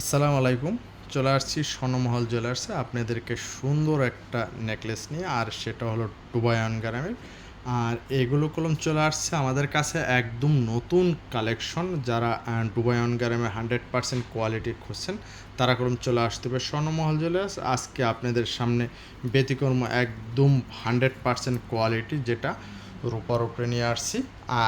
আসসালামু আলাইকুম। চলে আসছি স্বর্ণমহল জুয়েলার্সে। আপনাদেরকে সুন্দর একটা নেকলেস নিয়ে, আর সেটা হলো ডুবায়ন গ্রামের আর এগুলো কলম চলে আসছে আমাদের কাছে একদম নতুন কালেকশন যারা ডুবায়ন গ্রামে হান্ড্রেড পার্সেন্ট কোয়ালিটি খুঁজছেন, তারা কলম চলে আসতে হবে স্বর্ণমহল জুয়েলার্স। আজকে আপনাদের সামনে ব্যতিক্রম একদম হান্ড্রেড পার্সেন্ট কোয়ালিটি যেটা রূপার উপরে নিয়ে আসছি।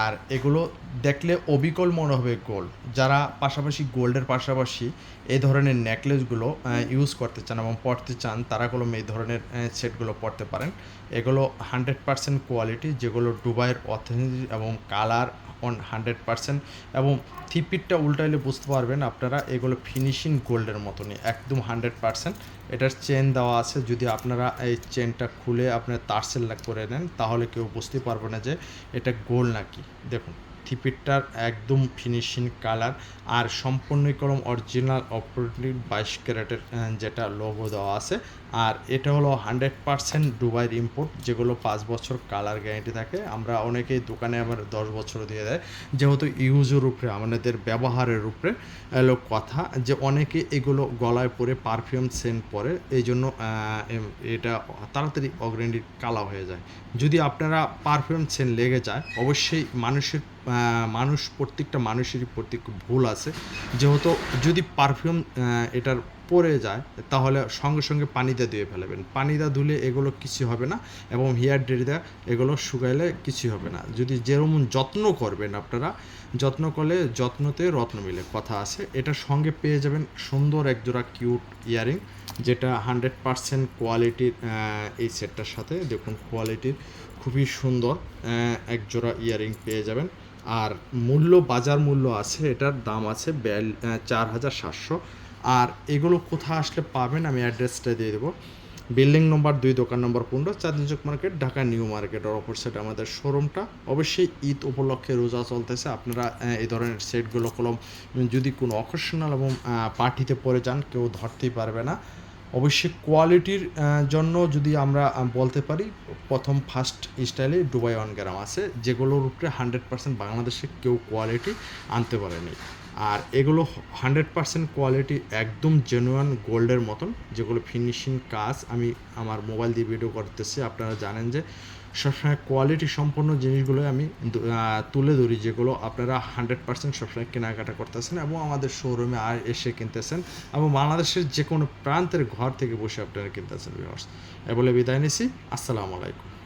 আর এগুলো দেখলে অবিকল মনে হবে গোল্ড যারা পাশাপাশি গোল্ডের পাশাপাশি এই ধরনের নেকলেসগুলো ইউজ করতে চান এবং পড়তে চান, তারা কোনো এই ধরনের সেটগুলো পড়তে পারেন। এগুলো হান্ড্রেড পার্সেন্ট কোয়ালিটি যেগুলো ডুবাইয়ের অথেন্টিক এবং কালার অন হান্ড্রেড পার্সেন্ট এবং থিপিটটা উল্টাইলে বুঝতে পারবেন আপনারা, এগুলো ফিনিশিং গোল্ডের মতনই, একদম হান্ড্রেড পার্সেন্ট এটার চেন দেওয়া আছে, যদি আপনারা এই চেনটা খুলে আপনার তারসেল করে নেন, তাহলে কেউ বুঝতে পারবে না যে এটা গোল্ড নাকি। দেখুন, থিপিটটার একদম ফিনিশিং কালার আর সম্পূর্ণ কলম অরিজিনাল অপারেটিভ বাইশ ক্যারেটের যেটা লোগো দেওয়া আছে আর এটা হলো হান্ড্রেড পার্সেন্ট দুবাইয়ের ইম্পোর্ট যেগুলো পাঁচ বছর কালার গ্যারেন্টি থাকে। আমরা অনেকেই দোকানে আবার দশ বছর দিয়ে দেয়। যেহেতু ইউজের উপরে, আমাদের ব্যবহারের উপরে, এলো কথা যে অনেকে এগুলো গলায় পরে পারফিউম সেন্ট পরে এই জন্য এটা তাড়াতাড়ি অগ্রেন্ডি কালা হয়ে যায়। যদি আপনারা পারফিউম সেন্ট লেগে যায়, অবশ্যই মানুষের মানুষ, প্রত্যেকটা মানুষেরই প্রত্যেক ভুল আছে। যেহেতু যদি পারফিউম এটার পরে যায় তাহলে সঙ্গে সঙ্গে পানিতে ধুয়ে ফেলবেন। পানিটা ধুলে এগুলো কিছু হবে না এবং হেয়ার ড্রেটা এগুলো শুকাইলে কিছু হবে না। যদি যেরকম যত্ন করবেন আপনারা যত্ন করলে যত্নতে রত্ন মিলে কথা আছে। এটার সঙ্গে পেয়ে যাবেন সুন্দর একজোড়া কিউট ইয়ারিং যেটা হান্ড্রেড পারসেন্ট কোয়ালিটির এই সেটটার সাথে। দেখুন কোয়ালিটির খুবই সুন্দর আহ, এক জোড়া ইয়ারিং পেয়ে যাবেন। আর মূল্য বাজার মূল্য আছে এটার দাম আছে চার হাজার সাতশো। আর এগুলো কোথায় আসলে পাবেন আমি অ্যাড্রেসটা দিয়ে দেবো। বিল্ডিং নম্বর দুই, দোকান নম্বর পনেরো চাঁদনি চক মার্কেট ঢাকা নিউ মার্কেটের অপর সাইড আমাদের শোরুমটা অবশ্যই ঈদ উপলক্ষে রোজা চলতেছে, আপনারা এই ধরনের সেটগুলো কলম যদি কোনো অকেশনাল এবং পার্টিতে পরে যান, কেউ ধরতেই পারবে না। অবশ্যই কোয়ালিটির জন্য যদি আমরা বলতে পারি, প্রথম ফার্স্ট স্টাইলে ডুবাই ওয়ান গ্রাম আছে, যেগুলোর উপরে হান্ড্রেড পার্সেন্ট বাংলাদেশে কেউ কোয়ালিটি আনতে পারেনি। আর এগুলো হান্ড্রেড পার্সেন্ট কোয়ালিটি একদম জেনুয়ান গোল্ডের মতন, যেগুলো ফিনিশিং কাজ। আমি আমার মোবাইল দিয়ে ভিডিও করতেছি, আপনারা জানেন যে সবসময় কোয়ালিটি সম্পন্ন জিনিসগুলোই আমি তুলে ধরি, যেগুলো আপনারা হান্ড্রেড পার্সেন্ট সবসময় কেনাকাটা করতেছেন এবং আমাদের শোরুমে আর এসে কিনতেছেন এবং বাংলাদেশের যে কোনো প্রান্তের ঘর থেকে বসে আপনারা কিনতেছেন ভিউয়ার্স এ বলে বিদায় নিছি। আসসালামু আলাইকুম।